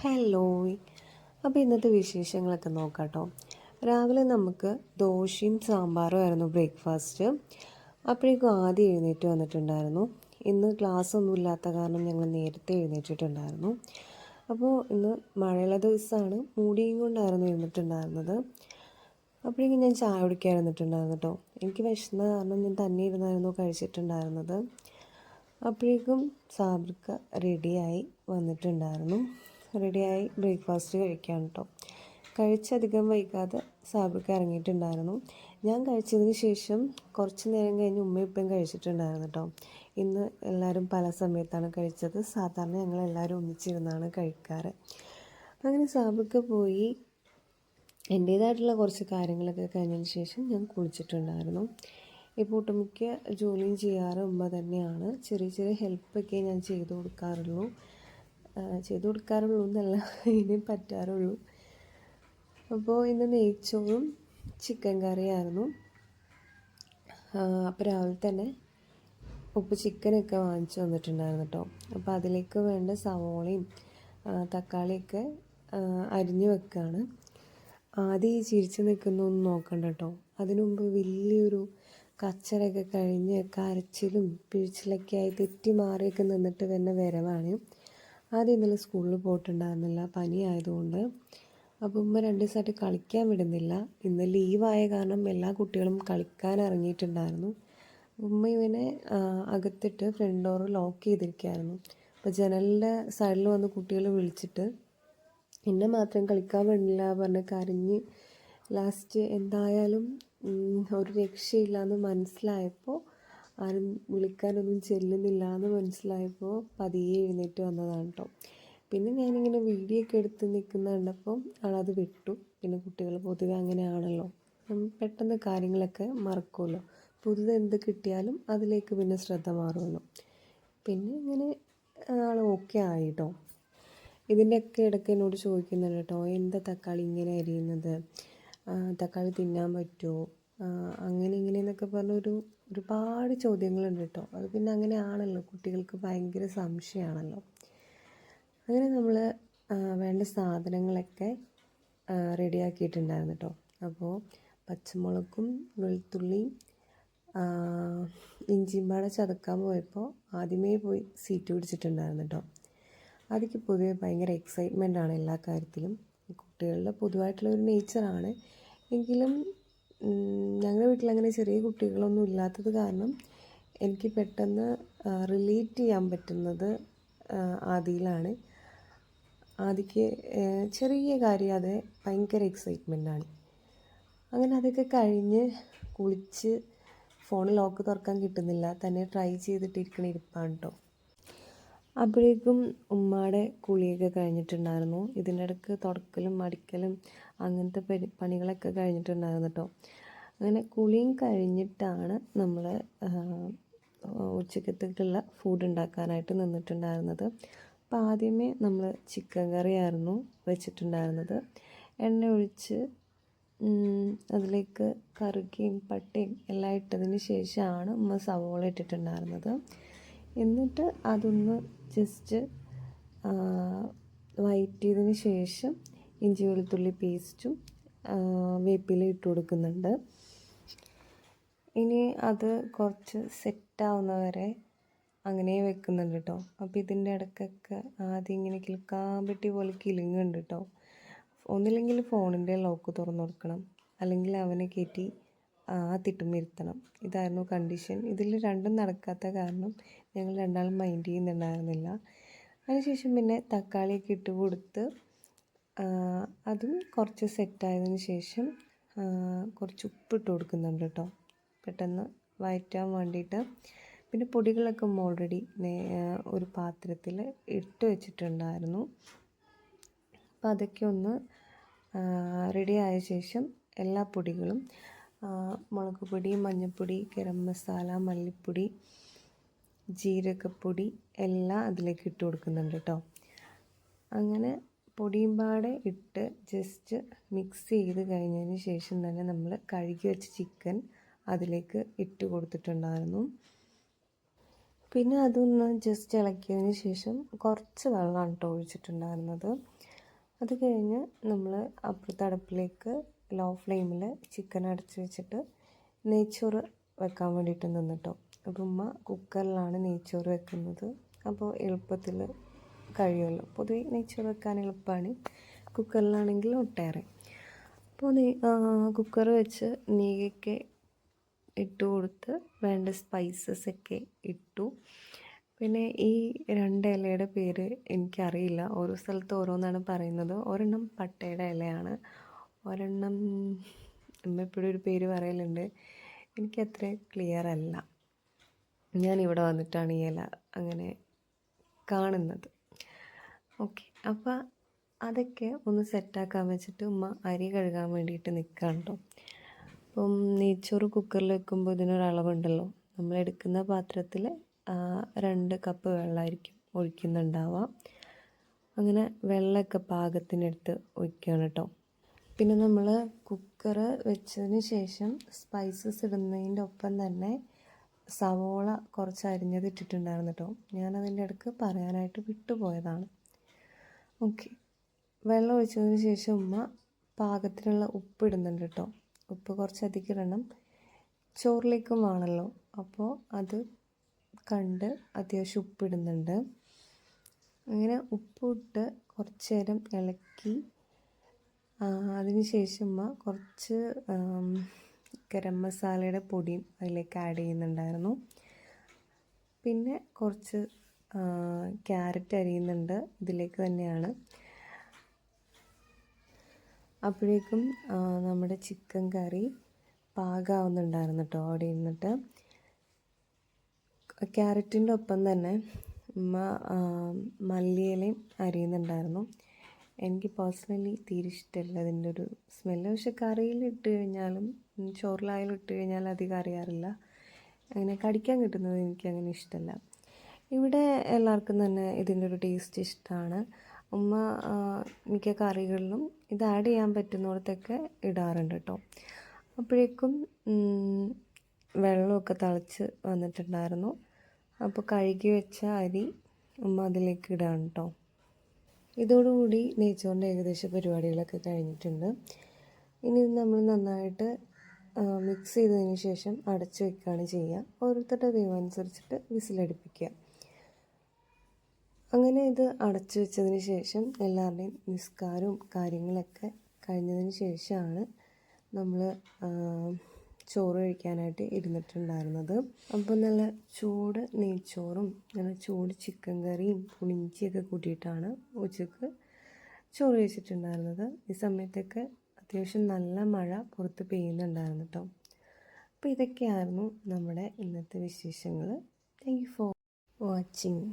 Hello അപ്പോൾ ഇന്നത്തെ വിശേഷങ്ങളൊക്കെ നോക്കാം കേട്ടോ രാവിലെ നമുക്ക് ദോശയും സാമ്പാറും ആയിരുന്നു ബ്രേക്ക്ഫാസ്റ്റ്. അപ്പോഴേക്കും ആദ്യം എഴുന്നേറ്റ് വന്നിട്ടുണ്ടായിരുന്നു. ഇന്ന് ക്ലാസ് ഒന്നും ഇല്ലാത്ത കാരണം ഞങ്ങൾ നേരത്തെ എഴുന്നേറ്റിട്ടുണ്ടായിരുന്നു. അപ്പോൾ ഇന്ന് മഴയുള്ള ദിവസമാണ്. മൂടിയും കൊണ്ടായിരുന്നു എഴുന്നിട്ടുണ്ടായിരുന്നത് അപ്പോഴേക്കും ഞാൻ ചായ കുടിക്കാൻ ഇരുന്നിട്ടുണ്ടായിരുന്നു കേട്ടോ എനിക്ക് വിശന്ന കാരണം ഞാൻ തന്നെ ഇരുന്നായിരുന്നു കഴിച്ചിട്ടുണ്ടായിരുന്നത്. അപ്പോഴേക്കും സാബ്രിക്ക റെഡിയായി വന്നിട്ടുണ്ടായിരുന്നു. റെഡിയായി ബ്രേക്ക്ഫാസ്റ്റ് കഴിക്കാൻ കേട്ടോ കഴിച്ചധികം വൈകാതെ സാബിക്ക് ഇറങ്ങിയിട്ടുണ്ടായിരുന്നു. ഞാൻ കഴിച്ചതിന് ശേഷം കുറച്ച് നേരം കഴിഞ്ഞ് ഉമ്മയും കഴിച്ചിട്ടുണ്ടായിരുന്നു കേട്ടോ ഇന്ന് എല്ലാവരും പല സമയത്താണ് കഴിച്ചത്. സാധാരണ ഞങ്ങൾ എല്ലാവരും ഒന്നിച്ചിരുന്നാണ് കഴിക്കാറ്. അങ്ങനെ സാബിക്ക് പോയി. എന്റേതായിട്ടുള്ള കുറച്ച് കാര്യങ്ങളൊക്കെ കഴിഞ്ഞതിന് ശേഷം ഞാൻ കുളിച്ചിട്ടുണ്ടായിരുന്നു. ഇപ്പോൾ ഒട്ടുമിക്ക ജോലിയും ചെയ്യാറ് ഉമ്മ തന്നെയാണ്. ചെറിയ ചെറിയ ഹെൽപ്പൊക്കെ ഞാൻ ചെയ്തു കൊടുക്കാറുള്ളൂ. ചെയ്തു കൊടുക്കാറുള്ളൂ എന്നല്ല ഇനി പറ്റാറുള്ളൂ. അപ്പോൾ ഇന്ന് നെയ്ച്ചോറും ചിക്കൻ കറിയായിരുന്നു. അപ്പോൾ രാവിലെ തന്നെ ഉപ്പ് ചിക്കനൊക്കെ വാങ്ങിച്ചു വന്നിട്ടുണ്ടായിരുന്നു കേട്ടോ. അപ്പോൾ അതിലേക്ക് വേണ്ട സവോളയും തക്കാളിയൊക്കെ അരിഞ്ഞു വെക്കുകയാണ് ആദ്യം ഈ ചിരിച്ച് നിൽക്കുന്നൊന്നും നോക്കണ്ട കേട്ടോ. അതിനുമുമ്പ് വലിയൊരു കച്ചറയൊക്കെ കഴിഞ്ഞ് കരച്ചിലും പിഴിച്ചിലൊക്കെ ആയി തെറ്റി മാറിയൊക്കെ നിന്നിട്ട് വരുന്ന വരവാണ്. ആദ്യം ഇന്നലെ സ്കൂളിൽ പോയിട്ടുണ്ടായിരുന്നില്ല പനി ആയതുകൊണ്ട് അപ്പോൾ ഉമ്മ രണ്ട് ദിവസമായിട്ട് കളിക്കാൻ വിടുന്നില്ല. ഇന്ന് ലീവായ കാരണം എല്ലാ കുട്ടികളും കളിക്കാൻ ഇറങ്ങിയിട്ടുണ്ടായിരുന്നു. ഉമ്മ ഇവനെ അകത്തിട്ട് ഫ്രണ്ട് ഡോർ ലോക്ക് ചെയ്തിരിക്കുകയായിരുന്നു. അപ്പോൾ ജനലിന്റെ സൈഡിൽ വന്ന് കുട്ടികൾ വിളിച്ചിട്ട് എന്നെ മാത്രം കളിക്കാൻ വിടുന്നില്ല പറഞ്ഞ് കരഞ്ഞ് ലാസ്റ്റ് എന്തായാലും ഒരു രക്ഷയില്ല എന്ന് മനസ്സിലായപ്പോൾ ആരും വിളിക്കാനൊന്നും ചെല്ലുന്നില്ല എന്ന് മനസ്സിലായപ്പോൾ പതിയെ എഴുന്നേറ്റ് വന്നതാണ് കേട്ടോ പിന്നെ ഞാനിങ്ങനെ വീഡിയോ ഒക്കെ എടുത്ത് നിൽക്കുന്ന കണ്ടപ്പം ആളത് വിട്ടു. പിന്നെ കുട്ടികൾ പൊതുവെ അങ്ങനെയാണല്ലോ. പെട്ടെന്ന് കാര്യങ്ങളൊക്കെ മറക്കുമല്ലോ പുതുത് എന്ത് കിട്ടിയാലും അതിലേക്ക് പിന്നെ ശ്രദ്ധ മാറുമല്ലോ പിന്നെ ഇങ്ങനെ ആൾ ഓക്കെ ആയി ഇതിന്റെയൊക്കെ ഇടയ്ക്ക് എന്നോട് ചോദിക്കുന്നുണ്ട് കേട്ടോ എന്താ തക്കാളി ഇങ്ങനെ അരിയുന്നത്? തക്കാളി തിന്നാൻ പറ്റുമോ അങ്ങനെ ഇങ്ങനെ എന്നൊക്കെ പറഞ്ഞൊരു ഒരുപാട് ചോദ്യങ്ങളുണ്ട് കേട്ടോ. അത് പിന്നെ അങ്ങനെ ആണല്ലോ കുട്ടികൾക്ക് ഭയങ്കര സംശയമാണല്ലോ. അങ്ങനെ നമ്മൾ വേണ്ട സാധനങ്ങളൊക്കെ റെഡിയാക്കിയിട്ടുണ്ടായിരുന്നു കേട്ടോ. അപ്പോൾ പച്ചമുളകും വെളുത്തുള്ളിയും ഇഞ്ചിയും പാടെ ചതക്കാൻ പോയപ്പോൾ ആദ്യമേ പോയി സീറ്റ് പിടിച്ചിട്ടുണ്ടായിരുന്നു കേട്ടോ. അതൊക്കെ പൊതുവെ ഭയങ്കര എക്സൈറ്റ്മെന്റ് ആണ് എല്ലാ കാര്യത്തിലും. കുട്ടികളുടെ പൊതുവായിട്ടുള്ള ഒരു നേച്ചറാണ് എങ്കിലും ഞങ്ങളുടെ വീട്ടിൽ അങ്ങനെ ചെറിയ കുട്ടികളൊന്നും ഇല്ലാത്തത് കാരണം എനിക്ക് പെട്ടെന്ന് റിലേറ്റ് ചെയ്യാൻ പറ്റുന്നത് ആദിയിലാണ്. ആദിക്ക് ചെറിയ കാര്യം അത് ഭയങ്കര എക്സൈറ്റ്മെന്റാണ് അങ്ങനെ അതൊക്കെ കഴിഞ്ഞ് കുളിച്ച് ഫോൺ ലോക്ക് തുറക്കാൻ കിട്ടുന്നില്ല. തന്നെ ട്രൈ ചെയ്തിട്ടിരിക്കണ ഇരിപ്പാണ് കേട്ടോ അപ്പോഴേക്കും ഉമ്മയുടെ കുളിയൊക്കെ കഴിഞ്ഞിട്ടുണ്ടായിരുന്നു. ഇതിന്റെ ഇടയ്ക്ക് തുടക്കലും മടിക്കലും അങ്ങനത്തെ പരി പണികളൊക്കെ കഴിഞ്ഞിട്ടുണ്ടായിരുന്നു കേട്ടോ അങ്ങനെ കുളിയും കഴിഞ്ഞിട്ടാണ് നമ്മൾ ഉച്ചക്കത്തേക്കുള്ള ഫുഡ് ഉണ്ടാക്കാനായിട്ട് നിന്നിട്ടുണ്ടായിരുന്നത്. അപ്പോൾ ആദ്യമേ നമ്മൾ ചിക്കൻ കറിയായിരുന്നു വെച്ചിട്ടുണ്ടായിരുന്നത്. എണ്ണ ഒഴിച്ച് അതിലേക്ക് കറുകയും പട്ടയും എല്ലാം ഇട്ടതിന് ശേഷമാണ് ഉമ്മ സവോള ഇട്ടിട്ടുണ്ടായിരുന്നത്. എന്നിട്ട് അതൊന്ന് ജസ്റ്റ് വയറ്റിയതിന് ശേഷം ഇഞ്ചി വെളുത്തുള്ളി പേസ്റ്റും വേപ്പില ഇട്ട് കൊടുക്കുന്നുണ്ട്. ഇനി അത് കുറച്ച് സെറ്റാവുന്ന വരെ അങ്ങനെ വെക്കുന്നുണ്ട് കേട്ടോ അപ്പോൾ ഇതിന്റെ ഇടയ്ക്കൊക്കെ ആദ്യം ഇങ്ങനെ കിൽക്കാമ്പെട്ടി പോലെ കിലുങ്ങുണ്ട് കേട്ടോ ഒന്നില്ലെങ്കിൽ ഫോണിന്റെ ലോക്ക് തുറന്നു കൊടുക്കണം. അല്ലെങ്കിൽ അവനെ കയറ്റി ആ ഇരുത്തണം. ഇതായിരുന്നു കണ്ടീഷൻ ഇതിൽ രണ്ടും നടക്കാത്ത കാരണം ഞങ്ങൾ രണ്ടാളും മൈൻഡ് ചെയ്യുന്നുണ്ടായിരുന്നില്ല. അതിനുശേഷം പിന്നെ തക്കാളിയൊക്കെ ഇട്ട് കൊടുത്ത് അതും കുറച്ച് സെറ്റായതിന് ശേഷം കുറച്ച് ഉപ്പിട്ട് കൊടുക്കുന്നുണ്ട് കേട്ടോ. പെട്ടെന്ന് വയറ്റാൻ വേണ്ടിയിട്ട്. പിന്നെ പൊടികളൊക്കെ ഓൾറെഡി ഒരു പാത്രത്തിൽ ഇട്ട് വെച്ചിട്ടുണ്ടായിരുന്നു. അപ്പോൾ അതൊക്കെ ഒന്ന് റെഡി ആയ ശേഷം എല്ലാ പൊടികളും മുളക് പൊടി മഞ്ഞൾപ്പൊടി ഗരം മസാല മല്ലിപ്പൊടി ജീരകപ്പൊടി എല്ലാം അതിലേക്ക് ഇട്ട് കൊടുക്കുന്നുണ്ട് കേട്ടോ. അങ്ങനെ പൊടിയും പാടെ ഇട്ട് ജസ്റ്റ് മിക്സ് ചെയ്ത് കഴിഞ്ഞതിന് ശേഷം തന്നെ നമ്മൾ കഴുകി വെച്ച ചിക്കൻ അതിലേക്ക് ഇട്ട് കൊടുത്തിട്ടുണ്ടായിരുന്നു. പിന്നെ അതൊന്ന് ജസ്റ്റ് ഇളക്കിയതിന് ശേഷം കുറച്ച് വെള്ളമാണ് കേട്ടോ ഒഴിച്ചിട്ടുണ്ടായിരുന്നത്. അത് കഴിഞ്ഞ് നമ്മൾ അപ്പുറത്തെ അടുപ്പിലേക്ക് ലോ ഫ്ലെയിമിൽ ചിക്കൻ അടച്ച് വെച്ചിട്ട് നെയ്ച്ചോറ് വെക്കാൻ വേണ്ടിയിട്ട് നിന്നിട്ടോ. അപ്പോൾ ഉമ്മ കുക്കറിലാണ് നെയ്ച്ചോറ് വെക്കുന്നത്. അപ്പോൾ എളുപ്പത്തിൽ കഴിയുമല്ലോ. പൊതുവെ നെയ്ച്ചോറ് വെക്കാൻ എളുപ്പമാണ്. കുക്കറിലാണെങ്കിൽ ഒട്ടേറെ. അപ്പോൾ നെയ് കുക്കർ വെച്ച് നെയ്യൊക്കെ ഇട്ട് കൊടുത്ത് വേണ്ട സ്പൈസസ് ഒക്കെ ഇട്ടു. പിന്നെ ഈ രണ്ട് ഇലയുടെ പേര് എനിക്കറിയില്ല. ഓരോ സ്ഥലത്ത് ഓരോന്നാണ് പറയുന്നത്. ഒരെണ്ണം പട്ടയുടെ ഇലയാണ്. ഒരെണ്ണം അമ്മ എപ്പോഴും ഒരു പേര് പറയലുണ്ട്. എനിക്കത്ര ക്ലിയർ അല്ല. ഞാൻ ഞാനിവിടെ വന്നിട്ടാണ് ഈ ഇല അങ്ങനെ കാണുന്നത്. ഓക്കെ അപ്പോൾ അതൊക്കെ ഒന്ന് സെറ്റാക്കാൻ വെച്ചിട്ട് ഉമ്മ അരി കഴുകാൻ വേണ്ടിയിട്ട് നിൽക്കുകയാണ് കേട്ടോ അപ്പം നെയ്ച്ചോറ് കുക്കറിൽ വെക്കുമ്പോൾ ഇതിനൊരളവുണ്ടല്ലോ നമ്മൾ എടുക്കുന്ന പാത്രത്തിൽ രണ്ട് കപ്പ് വെള്ളമായിരിക്കും ഒഴിക്കുന്നുണ്ടാവുക. അങ്ങനെ വെള്ളമൊക്കെ പാകത്തിനെടുത്ത് ഒഴിക്കുകയാണ് കേട്ടോ പിന്നെ നമ്മൾ കുക്കർ വെച്ചതിന് ശേഷം സ്പൈസസ് ഇടുന്നതിന്റെ ഒപ്പം തന്നെ സവോള കുറച്ച് അരിഞ്ഞത് ഇട്ടിട്ടുണ്ടായിരുന്നു കേട്ടോ ഞാനതിന്റെ അടുക്ക് പറയാനായിട്ട് വിട്ടുപോയതാണ്. ഓക്കെ വെള്ളം ഒഴിച്ചതിന് ശേഷം ഉമ്മ പാകത്തിനുള്ള ഉപ്പ് ഇടുന്നുണ്ട് കേട്ടോ ഉപ്പ് കുറച്ച് അധികം ഇടണം ചോറിലേക്കും ആണല്ലോ അപ്പോൾ അത് കണ്ട് അത്യാവശ്യം ഉപ്പിടുന്നുണ്ട് അങ്ങനെ ഉപ്പിട്ട് കുറച്ച് നേരം ഇളക്കി അതിന് ശേഷം കുറച്ച് ഗരം മസാലയുടെ പൊടിയും അതിലേക്ക് ആഡ് ചെയ്യുന്നുണ്ടായിരുന്നു. പിന്നെ കുറച്ച് ക്യാരറ്റ് അരിയുന്നുണ്ട്. ഇതിലേക്ക് തന്നെയാണ്. അപ്പോഴേക്കും നമ്മുടെ ചിക്കൻ കറി പാകാവുന്നുണ്ടായിരുന്നു കേട്ടോ അവിടെ ഇരുന്നിട്ട്. ക്യാരറ്റിന്റെ ഒപ്പം തന്നെ ഉമ്മ മല്ലിയിലയും അരിയുന്നുണ്ടായിരുന്നു. എനിക്ക് പേഴ്സണലി തീരെ ഇഷ്ടമല്ല അതിന്റെ ഒരു സ്മെല്ല് പക്ഷെ കറിയിൽ ഇട്ട് കഴിഞ്ഞാലും ചോറിലായാലും ഇട്ട് കഴിഞ്ഞാലും അധികം അറിയാറില്ല. അങ്ങനെ കടിക്കാൻ കിട്ടുന്നത് എനിക്ക് അങ്ങനെ ഇഷ്ടമല്ല. ഇവിടെ എല്ലാവർക്കും തന്നെ ഇതിന്റെ ഒരു ടേസ്റ്റ് ഇഷ്ടമാണ്. ഉമ്മ മിക്ക കറികളിലും ഇത് ആഡ് ചെയ്യാൻ പറ്റുന്നിടത്തൊക്കെ ഇടാറുണ്ട് കേട്ടോ. അപ്പോഴേക്കും വെള്ളമൊക്കെ തിളച്ച് വന്നിട്ടുണ്ടായിരുന്നു. അപ്പോൾ കഴുകി വെച്ച അരി ഉമ്മ അതിലേക്ക് ഇടാണ് കേട്ടോ. ഇതോടുകൂടി നെയ്ച്ചോറിന്റെ ഏകദേശ പരിപാടികളൊക്കെ കഴിഞ്ഞിട്ടുണ്ട്. ഇനി നമ്മൾ നന്നായിട്ട് മിക്സ് ചെയ്തതിന് ശേഷം അടച്ചു വെക്കുകയാണ് ചെയ്യുക. ഓരോരുത്തരുടെ വേവനുസരിച്ചിട്ട് വിസിലടിപ്പിക്കുക. അങ്ങനെ ഇത് അടച്ചു വെച്ചതിന് ശേഷം എല്ലാവരുടെയും നിസ്കാരവും കാര്യങ്ങളൊക്കെ കഴിഞ്ഞതിന് ശേഷമാണ് നമ്മൾ ചോറ് കഴിക്കാനായിട്ട് ഇരുന്നിട്ടുണ്ടായിരുന്നത്. അപ്പോൾ നല്ല ചൂട് നെയ്ച്ചോറും നല്ല ചൂട് ചിക്കൻ കറിയും പുളിഞ്ചിയൊക്കെ കൂട്ടിയിട്ടാണ് ഉച്ചയ്ക്ക് ചോറ് കഴിച്ചിട്ടുണ്ടായിരുന്നത്. ഈ സമയത്തൊക്കെ അത്യാവശ്യം നല്ല മഴ പുറത്ത് പെയ്യുന്നുണ്ടായിരുന്നു കേട്ടോ അപ്പോൾ ഇതൊക്കെയായിരുന്നു നമ്മുടെ ഇന്നത്തെ വിശേഷങ്ങൾ താങ്ക് യു ഫോർ വാച്ചിങ്